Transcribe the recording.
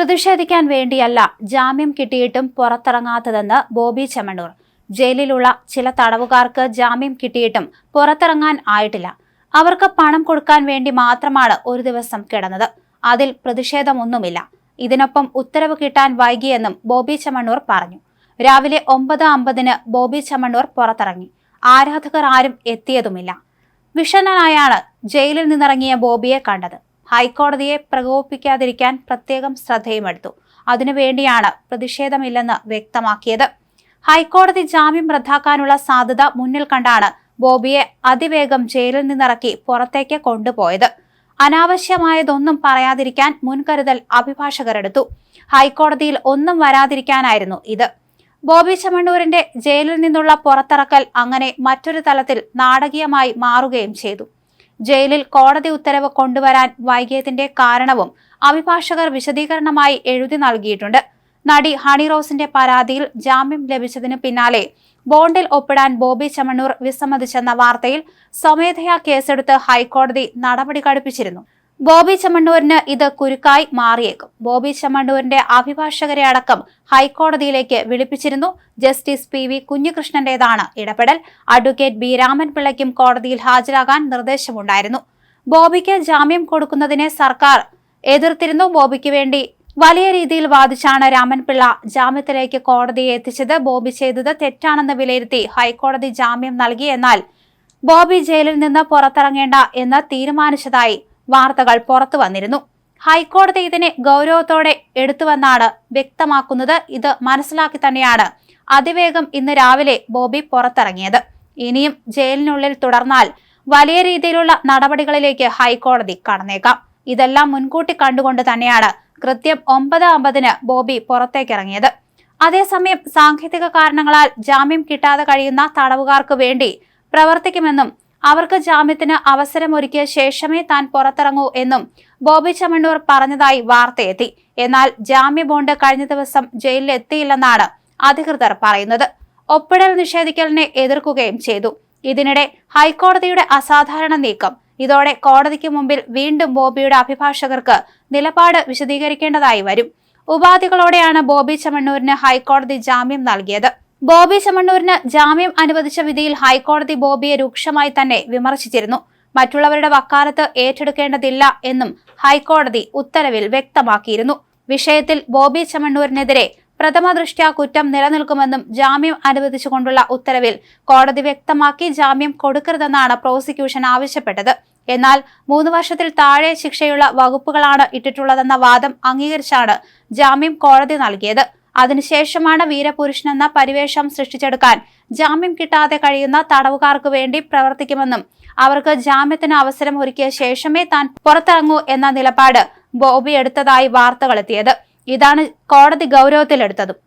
പ്രതിഷേധിക്കാൻ വേണ്ടിയല്ല ജാമ്യം കിട്ടിയിട്ടും പുറത്തിറങ്ങാത്തതെന്ന് ബോബി ചെമ്മണ്ണൂർ. ജയിലിലുള്ള ചില തടവുകാർക്ക് ജാമ്യം കിട്ടിയിട്ടും പുറത്തിറങ്ങാൻ ആയിട്ടില്ല. അവർക്ക് പണം കൊടുക്കാൻ വേണ്ടി മാത്രമാണ് ഒരു ദിവസം കിടന്നത്. അതിൽ പ്രതിഷേധമൊന്നുമില്ല. ഇതിനൊപ്പം ഉത്തരവ് കിട്ടാൻ വൈകിയെന്നും ബോബി ചെമ്മണ്ണൂർ പറഞ്ഞു. രാവിലെ ഒമ്പത് അമ്പതിന് ബോബി ചെമ്മണ്ണൂർ പുറത്തിറങ്ങി. ആരാധകർ ആരും എത്തിയതുമില്ല. വിഷണ്ണനായാണ് ജയിലിൽ നിന്നിറങ്ങിയ ബോബിയെ കണ്ടത്. ഹൈക്കോടതിയെ പ്രകോപിപ്പിക്കാതിരിക്കാൻ പ്രത്യേകം ശ്രദ്ധയുമെടുത്തു. അതിനുവേണ്ടിയാണ് പ്രതിഷേധമില്ലെന്ന് വ്യക്തമാക്കിയത്. ഹൈക്കോടതി ജാമ്യം റദ്ദാക്കാനുള്ള സാധ്യത മുന്നിൽ കണ്ടാണ് ബോബിയെ അതിവേഗം ജയിലിൽ നിന്നിറക്കി പുറത്തേക്ക് കൊണ്ടുപോയത്. അനാവശ്യമായതൊന്നും പറയാതിരിക്കാൻ മുൻകരുതൽ അഭിഭാഷകരെടുത്തു. ഹൈക്കോടതിയിൽ ഒന്നും വരാതിരിക്കാനായിരുന്നു ഇത്. ബോബി ചെമ്മണ്ണൂരിന്റെ ജയിലിൽ നിന്നുള്ള പുറത്തിറക്കൽ അങ്ങനെ മറ്റൊരു തലത്തിൽ നാടകീയമായി മാറുകയും ചെയ്തു. ജയിലിൽ കോടതി ഉത്തരവ് കൊണ്ടുവരാൻ വൈകിയതിന്റെ കാരണവും അഭിഭാഷകർ വിശദീകരണമായി എഴുതി നൽകിയിട്ടുണ്ട്. നടി ഹണി റോസിന്റെ പരാതിയിൽ ജാമ്യം ലഭിച്ചതിന് പിന്നാലെ ബോണ്ടിൽ ഒപ്പിടാൻ ബോബി ചമണൂർ വിസമ്മതിച്ചെന്ന വാർത്തയിൽ സ്വമേധയാ കേസെടുത്ത് ഹൈക്കോടതി നടപടി കടുപ്പിച്ചിരുന്നു. ബോബി ചെമ്മണ്ണൂരിന് ഇത് കുരുക്കായി മാറിയേക്കും. ബോബി ചെമ്മണ്ണൂരിന്റെ അഭിഭാഷകരെ അടക്കം ഹൈക്കോടതിയിലേക്ക് വിളിപ്പിച്ചിരുന്നു. ജസ്റ്റിസ് പി വി കുഞ്ഞികൃഷ്ണന്റേതാണ് ഇടപെടൽ. അഡ്വക്കേറ്റ് ബി രാമൻപിള്ളയ്ക്കും കോടതിയിൽ ഹാജരാകാൻ നിർദ്ദേശമുണ്ടായിരുന്നു. ബോബിക്ക് ജാമ്യം കൊടുക്കുന്നതിനെ സർക്കാർ എതിർത്തിരുന്നു. ബോബിക്ക് വേണ്ടി വലിയ രീതിയിൽ വാദിച്ചാണ് രാമൻപിള്ള ജാമ്യത്തിലേക്ക് കോടതിയെ എത്തിച്ചത്. ബോബി ചെയ്തത് തെറ്റാണെന്ന് വിലയിരുത്തി ഹൈക്കോടതി ജാമ്യം നൽകി എന്നാൽ ബോബി ജയിലിൽ നിന്ന് പുറത്തിറങ്ങേണ്ട എന്ന് തീരുമാനിച്ചതായി വാർത്തകൾ പുറത്തു വന്നിരുന്നു. ഹൈക്കോടതി ഇതിനെ ഗൗരവത്തോടെ എടുത്തുവെന്നാണ് വ്യക്തമാക്കുന്നത്. ഇത് മനസ്സിലാക്കി തന്നെയാണ് അതിവേഗം ഇന്ന് രാവിലെ ബോബി പുറത്തിറങ്ങിയത്. ഇനിയും ജയിലിനുള്ളിൽ തുടർന്നാൽ വലിയ രീതിയിലുള്ള നടപടികളിലേക്ക് ഹൈക്കോടതി കടന്നേക്കാം. ഇതെല്ലാം മുൻകൂട്ടി കണ്ടുകൊണ്ട് തന്നെയാണ് കൃത്യം ഒമ്പത് അമ്പതിന് ബോബി പുറത്തേക്കിറങ്ങിയത്. അതേസമയം സാങ്കേതിക കാരണങ്ങളാൽ ജാമ്യം കിട്ടാതെ കഴിയുന്ന തടവുകാർക്ക് വേണ്ടി പ്രവർത്തിക്കുമെന്നും അവർക്ക് ജാമ്യത്തിന് അവസരമൊരുക്കിയ ശേഷമേ താൻ പുറത്തിറങ്ങൂ എന്നും ബോബി ചമണ്ണൂർ പറഞ്ഞതായി വാർത്തയെത്തി. എന്നാൽ ജാമ്യ ബോണ്ട് കഴിഞ്ഞ ദിവസം ജയിലിൽ എത്തിയില്ലെന്നാണ് അധികൃതർ പറയുന്നത്. ഒപ്പിടൽ നിഷേധിക്കലിനെ എതിർക്കുകയും ചെയ്തു. ഇതിനിടെ ഹൈക്കോടതിയുടെ അസാധാരണ നീക്കം. ഇതോടെ കോടതിക്ക് മുമ്പിൽ വീണ്ടും ബോബിയുടെ അഭിഭാഷകർക്ക് നിലപാട് വിശദീകരിക്കേണ്ടതായി വരും. ഉപാധികളോടെയാണ് ബോബി ചമണ്ണൂരിന് ഹൈക്കോടതി ജാമ്യം നൽകിയത്. ബോബി ചമ്മണ്ണൂരിന് ജാമ്യം അനുവദിച്ച വിധിയിൽ ഹൈക്കോടതി ബോബിയെ രൂക്ഷമായി തന്നെ വിമർശിച്ചിരുന്നു. മറ്റുള്ളവരുടെ വക്കാലത്ത് ഏറ്റെടുക്കേണ്ടതില്ല എന്നും ഹൈക്കോടതി ഉത്തരവിൽ വ്യക്തമാക്കിയിരുന്നു. വിഷയത്തിൽ ബോബി ചമ്മണ്ണൂരിനെതിരെ പ്രഥമ ദൃഷ്ട്യാ കുറ്റം നിലനിൽക്കുമെന്നും ജാമ്യം അനുവദിച്ചുകൊണ്ടുള്ള ഉത്തരവിൽ കോടതി വ്യക്തമാക്കി ജാമ്യം കൊടുക്കരുതെന്നാണ് പ്രോസിക്യൂഷൻ ആവശ്യപ്പെട്ടത്. എന്നാൽ മൂന്ന് വർഷത്തിൽ താഴെ ശിക്ഷയുള്ള വകുപ്പുകളാണ് ഇട്ടിട്ടുള്ളതെന്ന വാദം അംഗീകരിച്ചാണ് ജാമ്യം കോടതി നൽകിയത്. അതിനുശേഷമാണ് വീരപുരുഷനെന്ന പരിവേഷം സൃഷ്ടിച്ചെടുക്കാൻ ജാമ്യം കിട്ടാതെ കഴിയുന്ന തടവുകാർക്ക് വേണ്ടി പ്രവർത്തിക്കുമെന്നും അവർക്ക് ജാമ്യത്തിന് അവസരം ഒരുക്കിയ ശേഷമേ താൻ പുറത്തിറങ്ങൂ എന്ന നിലപാട് ബോബി എടുത്തതായി വാർത്തകളെത്തിയത് ഇതാണ് കോടതി ഗൗരവത്തിലെടുത്തതും.